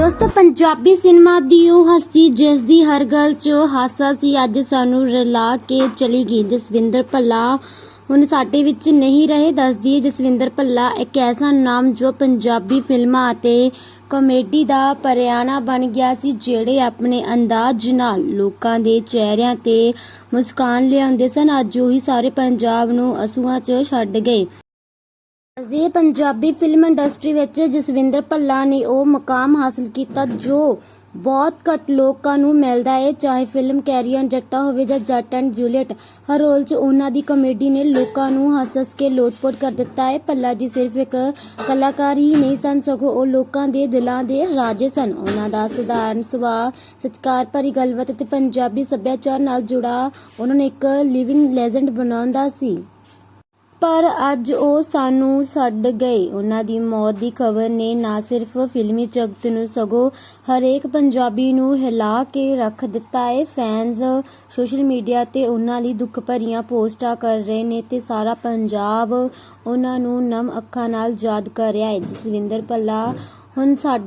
ਦੋਸਤੋ, ਪੰਜਾਬੀ ਸਿਨੇਮਾ ਦੀ ਉਹ ਹਸਤੀ ਜਿਸ ਦੀ ਹਰ ਗੱਲ 'ਚ ਹਾਸਾ ਸੀ, ਅੱਜ ਸਾਨੂੰ ਰਲਾ ਕੇ ਚਲੀ ਗਈ। ਜਸਵਿੰਦਰ ਭੱਲਾ ਹੁਣ ਸਾਡੇ ਵਿੱਚ ਨਹੀਂ ਰਹੇ ਦੱਸਦੀ ਹੈ ਜਸਵਿੰਦਰ ਭੱਲਾ ਇੱਕ ਐਸਾ ਨਾਮ ਜੋ ਪੰਜਾਬੀ ਫਿਲਮਾਂ ਅਤੇ ਕਾਮੇਡੀ ਦਾ ਪਰਿਆਣਾ ਬਣ ਗਿਆ ਸੀ, ਜਿਹੜੇ ਆਪਣੇ ਅੰਦਾਜ਼ ਨਾਲ ਲੋਕਾਂ ਦੇ ਚਿਹਰਿਆਂ ਤੇ ਮੁਸਕਾਨ ਲਿਆਉਂਦੇ ਸਨ। ਅੱਜ ਉਹੀ ਸਾਰੇ ਪੰਜਾਬ ਨੂੰ ਅਸੂਆਂ 'ਚ ਛੱਡ ਗਏ। ਅਜੇ ਪੰਜਾਬੀ ਫਿਲਮ ਇੰਡਸਟਰੀ ਵਿੱਚ ਜਸਵਿੰਦਰ ਭੱਲਾ ਨੇ ਉਹ ਮਕਾਮ ਹਾਸਲ ਕੀਤਾ ਜੋ ਬਹੁਤ ਘੱਟ ਲੋਕਾਂ ਨੂੰ ਮਿਲਦਾ ਹੈ ਚਾਹੇ ਫਿਲਮ ਕੈਰੀਅਰ ਜੱਟਾ ਹੋਵੇ ਜਾਂ ਜੱਟ ਐਂਡ ਜੂਲੀਅਟ। ਹਰ ਰੋਲ 'ਚ ਉਹਨਾਂ ਦੀ ਕਮੇਡੀ ਨੇ ਲੋਕਾਂ ਨੂੰ ਹੱਸ-ਹੱਸ ਕੇ ਲੋਟਪੋਟ ਕਰ ਦਿੱਤਾ ਹੈ ਭੱਲਾ ਜੀ ਸਿਰਫ ਇੱਕ ਕਲਾਕਾਰ ਹੀ ਨਹੀਂ ਸਨ, ਸਗੋਂ ਉਹ ਲੋਕਾਂ ਦੇ ਦਿਲਾਂ ਦੇ ਰਾਜੇ ਸਨ। ਉਹਨਾਂ ਦਾ ਸਧਾਰਨ ਸੁਭਾਅ, ਸਤਿਕਾਰ ਭਰੀ ਗੱਲਬਾਤ ਅਤੇ ਪੰਜਾਬੀ ਸੱਭਿਆਚਾਰ ਨਾਲ ਜੁੜਾ ਉਹਨਾਂ ਨੂੰ ਇੱਕ ਲਿਵਿੰਗ ਲੈਜੈਂਡ ਬਣਾਉਂਦਾ ਸੀ। ਪਰ ਅੱਜ ਉਹ ਸਾਨੂੰ ਛੱਡ ਗਏ। ਉਹਨਾਂ ਦੀ ਮੌਤ ਦੀ ਖਬਰ ਨੇ ਨਾ ਸਿਰਫ ਫਿਲਮੀ ਜਗਤ ਨੂੰ, ਸਗੋਂ ਹਰੇਕ ਪੰਜਾਬੀ ਨੂੰ ਹਿਲਾ ਕੇ ਰੱਖ ਦਿੱਤਾ ਹੈ। ਫੈਨਸ ਸੋਸ਼ਲ ਮੀਡੀਆ ਤੇ ਉਹਨਾਂ ਲਈ ਦੁੱਖ ਭਰੀਆਂ ਪੋਸਟਾਂ ਕਰ ਰਹੇ ਨੇ ਤੇ ਸਾਰਾ ਪੰਜਾਬ ਉਹਨਾਂ ਨੂੰ ਨਮ ਅੱਖਾਂ ਨਾਲ ਯਾਦ ਕਰ ਰਿਹਾ ਹੈ। ਜਸਵਿੰਦਰ ਭੱਲਾ, ਹੁਣ ਸਾਡੇ